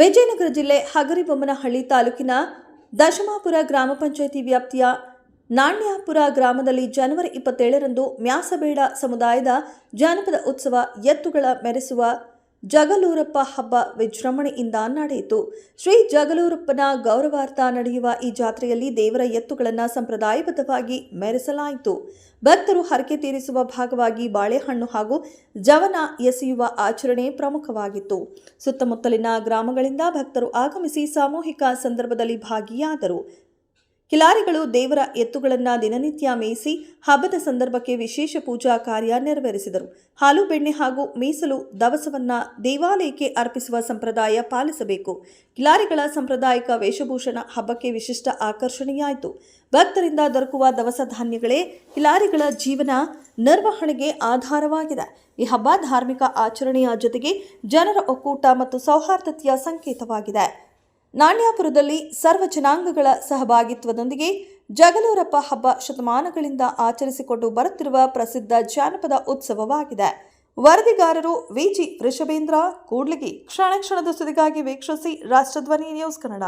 ವಿಜಯನಗರ ಜಿಲ್ಲೆ ಹಗರಿಬೊಮ್ಮನಹಳ್ಳಿ ತಾಲೂಕಿನ ದಶಮಾಪುರ ಗ್ರಾಮ ಪಂಚಾಯಿತಿ ವ್ಯಾಪ್ತಿಯ ನಾಣ್ಯಾಪುರ ಗ್ರಾಮದಲ್ಲಿ ಜನವರಿ ಇಪ್ಪತ್ತೇಳರಂದು ಮ್ಯಾಸಬೇಡ ಸಮುದಾಯದ ಜಾನಪದ ಉತ್ಸವ ಎತ್ತುಗಳ ಮೆರೆಸುವ ಜಗಲೂರಪ್ಪ ಹಬ್ಬ ವಿಜೃಂಭಣೆಯಿಂದ ನಡೆಯಿತು. ಶ್ರೀ ಜಗಲೂರಪ್ಪನ ಗೌರವಾರ್ಥ ನಡೆಯುವ ಈ ಜಾತ್ರೆಯಲ್ಲಿ ದೇವರ ಎತ್ತುಗಳನ್ನು ಸಂಪ್ರದಾಯಬದ್ಧವಾಗಿ ಮೆರೆಸಲಾಯಿತು. ಭಕ್ತರು ಹರಕೆ ತೀರಿಸುವ ಭಾಗವಾಗಿ ಬಾಳೆಹಣ್ಣು ಹಾಗೂ ಜವನ ಎಸೆಯುವ ಆಚರಣೆ ಪ್ರಮುಖವಾಗಿತ್ತು. ಸುತ್ತಮುತ್ತಲಿನ ಗ್ರಾಮಗಳಿಂದ ಭಕ್ತರು ಆಗಮಿಸಿ ಸಾಮೂಹಿಕ ಸಂದರ್ಭದಲ್ಲಿ ಭಾಗಿಯಾದರು. ಕಿಲಾರಿಗಳು ದೇವರ ಎತ್ತುಗಳನ್ನು ದಿನನಿತ್ಯ ಮೇಯಿಸಿ ಹಬ್ಬದ ಸಂದರ್ಭಕ್ಕೆ ವಿಶೇಷ ಪೂಜಾ ಕಾರ್ಯ ನೆರವೇರಿಸಿದರು. ಹಾಲು, ಬೆಣ್ಣೆ ಹಾಗೂ ಮೀಸಲು ದವಸವನ್ನು ದೇವಾಲಯಕ್ಕೆ ಅರ್ಪಿಸುವ ಸಂಪ್ರದಾಯ ಪಾಲಿಸಬೇಕು. ಕಿಲಾರಿಗಳ ಸಾಂಪ್ರದಾಯಿಕ ವೇಷಭೂಷಣ ಹಬ್ಬಕ್ಕೆ ವಿಶಿಷ್ಟ ಆಕರ್ಷಣೆಯಾಯಿತು. ಭಕ್ತರಿಂದ ದೊರಕುವ ದವಸ ಧಾನ್ಯಗಳೇ ಕಿಲಾರಿಗಳ ಜೀವನ ನಿರ್ವಹಣೆಗೆ ಆಧಾರವಾಗಿದೆ. ಈ ಹಬ್ಬ ಧಾರ್ಮಿಕ ಆಚರಣೆಯ ಜೊತೆಗೆ ಜನರ ಒಕ್ಕೂಟ ಮತ್ತು ಸೌಹಾರ್ದತೆಯ ಸಂಕೇತವಾಗಿದೆ. ನಾಣ್ಯಾಪುರದಲ್ಲಿ ಸರ್ವ ಜನಾಂಗಗಳ ಸಹಭಾಗಿತ್ವದೊಂದಿಗೆ ಜಗಲೂರಪ್ಪ ಹಬ್ಬ ಶತಮಾನಗಳಿಂದ ಆಚರಿಸಿಕೊಂಡು ಬರುತ್ತಿರುವ ಪ್ರಸಿದ್ಧ ಜಾನಪದ ಉತ್ಸವವಾಗಿದೆ. ವರದಿಗಾರರು ವಿಜಿ ಋಷಭೇಂದ್ರ ಕೂಡ್ಲಿಗಿ ಕ್ಷಣ ಕ್ಷಣದ ಸುದ್ದಿಗಾಗಿ ವೀಕ್ಷಿಸಿ ರಾಷ್ಟ್ರಧ್ವನಿ ನ್ಯೂಸ್ ಕನ್ನಡ.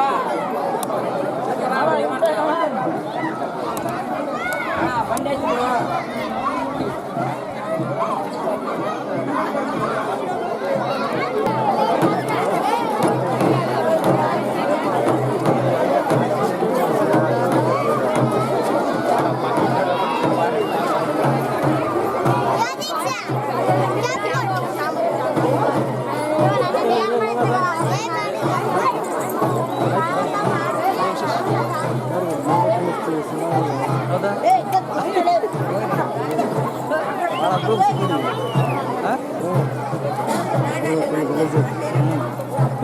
ว่า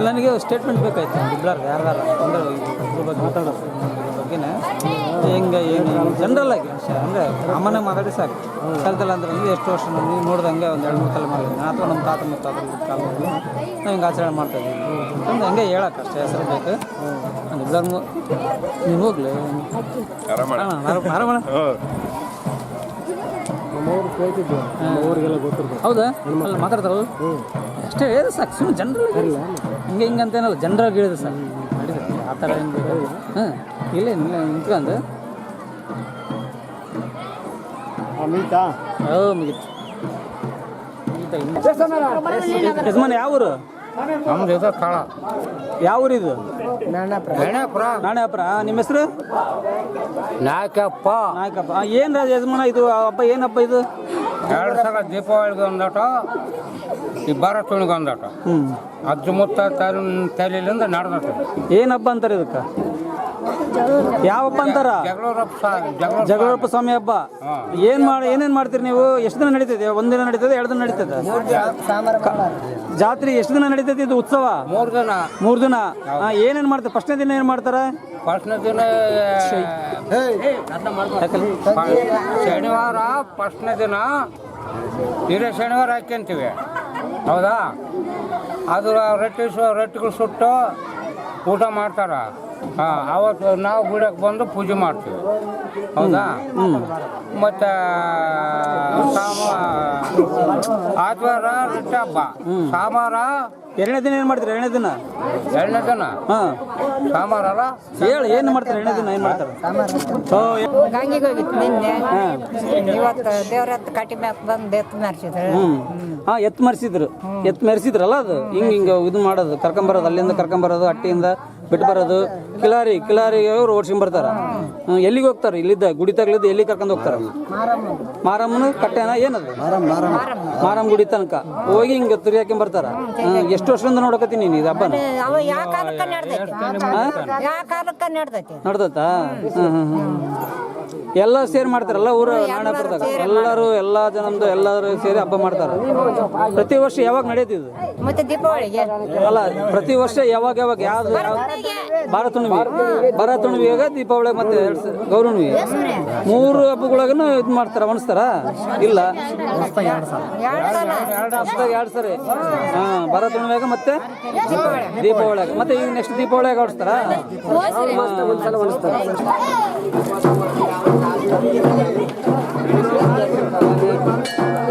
ನನಗೆ ಸ್ಟೇಟ್ಮೆಂಟ್ ಬೇಕಾಯ್ತು ಇಬ್ಬರು ಯಾರ್ಯಾರು ಅಂದ್ರೆ ಇದ್ರ ಬಗ್ಗೆ ಮಾತಾಡೋ ಬಗ್ಗೆನೇ ಹೆಂಗೆ ಏನು ಜನರಲ್ ಆಗಿ ಅಷ್ಟೇ. ಅಂದರೆ ಅಮ್ಮನೇ ಮಾತಾಡಿ ಸಾಕು. ಕಲ್ತಲ್ಲ ಅಂದ್ರೆ ನೀವು ಎಷ್ಟು ವರ್ಷ ನೀವು ನೋಡ್ದಂಗೆ ಒಂದು ಎರಡು ಮೂರು ತಲೆ ಮಾಡಿದ್ದೀನಿ ಅಥವಾ ನಮ್ಮ ತಾತ ಮುತ್ತಾತ ಕಾಲದಲ್ಲಿ ನಾವು ಹಿಂಗೆ ಆಚರಣೆ ಮಾಡ್ತಾ ಇದ್ದೀವಿ ಅಂತಂದು ಹಂಗೆ ಹೇಳಕ್ಕೆ ಅಷ್ಟೇ ಹೆಸರು ಬೇಕು. ನಾನು ಧರ್ಮ ನೀವು ಹೋಗ್ಲಿ? ಕೇಳ್ತಿದ್ದೆ ಹೌದಾ? ಅಲ್ಲಿ ಮಾತಾಡ್ತಾರಲ್ಲ? ಅಷ್ಟೇ ಹೇಳಿದ್ರೆ ಸಾಕು. ಸುಮ್ಮನೆ ಜನರಲ್ ಹಿಂಗೆ ಹಿಂಗೆ ಅಂತೇನಲ್ಲ ಜನರಾಗಿ ಹೇಳಿದ್ರೆ ಸಾಕು. ಆ ಥರ ಹಿಂಗೆ ಹಾಂ ಇಲ್ಲ ಇಲ್ಲ ನಿಂತ್ಕೊಂಡು ಮುಗೀತು. ಯಜಮಾನ ಯಾವ ಊರು? ನಮ್ದು ಇದು ಸ್ಥಳ ಯಾವ ಊರು ಇದು? ಗಣಪುರ ನಾಣ್ಯಾಪುರ ನಿಮ್ಮ ಹೆಸರು? ನಾಯಕಪ್ಪ. ನಾಯಕಪ್ಪ. ಏನು ರಾಜ ಯಜಮಾನ ಇದು? ಹಬ್ಬ ಏನಪ್ಪ ಹಬ್ಬ ಇದು? ಎರಡು ಸಲ ದೀಪಾವಳಿಗೆ ಒಂದಾಟ ಈ ಭರತುಣಿಗೆ ಒಂದಾಟ. ಹ್ಞೂ ಅಜ್ಜ ಮುತ್ತ ತಲೆಯಿಂದ ನಡೆದಟ ಏನು ಹಬ್ಬ ಅಂತಾರೆ ಇದಕ್ಕೆ? ಯಾವ ಹಬ್ಬ ಅಂತಾರ? ಜಗಳೂರಪ್ಪ ಸ್ವಾಮಿ ಹಬ್ಬ. ಏನ್ ಮಾಡಿ ಏನೇನ್ ಮಾಡ್ತೀರಿ ನೀವು? ಎಷ್ಟು ದಿನ ನಡೀತದೆ? ಒಂದಿನ ನಡೀತದೆ ಎರಡು ದಿನ ನಡೀತದೆ? ಜಾತ್ರೆ ಎಷ್ಟು ದಿನ ನಡೀತದೆ ಇದು ಉತ್ಸವ? ಮೂರು ದಿನ. ಮೂರ್ ದಿನ? ಏನೇನ್ ಮಾಡ್ತಾರೆ? ಫಸ್ಟ್ನೇ ದಿನ ಏನ್ ಮಾಡ್ತಾರೆ? ಫಸ್ಟ್ನೇ ದಿನ ಶನಿವಾರ ಫಸ್ಟ್ನೇ ದಿನ ಹಿರೇ ಶನಿವಾರ ಹಾಕ್ಯಂತೀವಿ. ಹೌದಾ? ಅದು ರೊಟ್ಟಿ ರೊಟ್ಟಿಗಳು ಸುಟ್ಟು ಊಟ ಮಾಡ್ತಾರ. ಹಾಂ ಅವತ್ತು ನಾವು ಗುಡಿಯಕ್ಕೆ ಬಂದು ಪೂಜೆ ಮಾಡ್ತೀವಿ. ಹೌದಾ? ಮತ್ತು ಸಾಮ ಆತ್ವಾರ ರೊಟ್ಟಿ ಹಬ್ಬ ಸಾಮಾರ ಎರಡನೇ ದಿನ ಏನ್ ಮಾಡ್ತೀರಿ? ಎರಡನೇ ದಿನ? ಎರಡನೇ ದಿನ? ಹಾ. ಹೇಳಿ ಏನ್ ಮಾಡ್ತಾರೆ? ಎರಡನೇ ದಿನ ಏನ್ ಮಾಡ್ತಾರೆ? ಓ, ಏ- ಗಂಗೆಗೆ ಹೋಗಿತ್ತು ನಿನ್ನೆ. ಇವತ್ತು ದೇವ್ರ ಹತ್ತು ಕಟ್ಟಿ ಮ್ಯಾಕ್ ಬಂದು ಎತ್ತು ಮರ್ಸಿದ್ರು. ಹ್ಮ್. ಹಾ ಎತ್ ಮರ್ಸಿದ್ರು. ಎತ್ ಮರ್ಸಿದ್ರಲ್ಲ ಅದು? ಹಿಂಗ್ ಹಿಂಗ ಇದು ಮಾಡೋದು ಕರ್ಕೊಂಬರೋದು ಅಲ್ಲಿಂದ ಕರ್ಕೊಂಬರೋದು ಅಟ್ಟಿಯಿಂದ ಬಿಟ್ಟು ಬರೋದು ಕಿಲಾರಿ ಕಿಲಾರಿಗೆ ಅವ್ರು ಓಡ್ಸ್ಕೊಂಡ್ ಬರ್ತಾರೆ. ಎಲ್ಲಿಗೆ ಹೋಗ್ತಾರೆ? ಇಲ್ಲಿದ್ದ ಗುಡಿ ತಗ್ಲಿದ್ದು ಎಲ್ಲಿ ಕರ್ಕೊಂಡು ಹೋಗ್ತಾರೆ? ಮಾರಮ್ಮನ ಕಟ್ಟೆನ ಏನದು? ಮಾರಮ್ಮ ಗುಡಿ ತನಕ. ಹೋಗಿ ಹಿಂಗೆ ತಿರ್ಗಾಕೊಂಡ್ ಬರ್ತಾರ. ಎಷ್ಟು ವರ್ಷದಿಂದ ನೋಡಕತ್ತೀನಿ ನೀನು ಇದು ಹಬ್ಬನ? ಅವ ಯಾವ ಕಾಲಕ್ಕ ನಡ್ದೈತಿ? ಯಾವ ಕಾಲಕ್ಕ ಹ್ಮ್ ಹ್ಮ್ ಹ್ಮ್. ಎಲ್ಲ ಸೇರಿ ಮಾಡ್ತಾರಲ್ಲ ಊರ ನಾಣಪುರದಾಗ ಎಲ್ಲರೂ ಎಲ್ಲಾ ಜನಂದು ಎಲ್ಲರೂ ಸೇರಿ ಹಬ್ಬ ಮಾಡ್ತಾರೆ. ಪ್ರತಿ ವರ್ಷ ಯಾವಾಗ ನಡೆಯುತ್ತಿದ್ದು ಮತ್ತೆ ದೀಪಾವಳಿಗೆ? ಅಲ್ಲ ಪ್ರತಿ ವರ್ಷ ಯಾವಾಗ ಯಾವಾಗ ಯಾವ್ದು ಭಾರತ ತುಣಿವಿ ಬಾರ ತುಣಿವಿಯಾಗ ದೀಪಾವಳಿ ಮತ್ತೆ ಸ- ಮೂರು ಹಬ್ಬಗಳಾಗನು ಇದು ಮಾಡ್ತಾರ ಒಣಸ್ತಾರ? ಇಲ್ಲ. ಎರಡು ಸರಿ ಹಾ ಬಾರ ತುಣಿವಿಯಾಗ ಮತ್ತೆ ದೀಪಾವಳಿಯಾಗ. ಮತ್ತೆ ಈಗ ನೆಕ್ಸ್ಟ್ ದೀಪಾವಳಿಯಾಗ Thank you.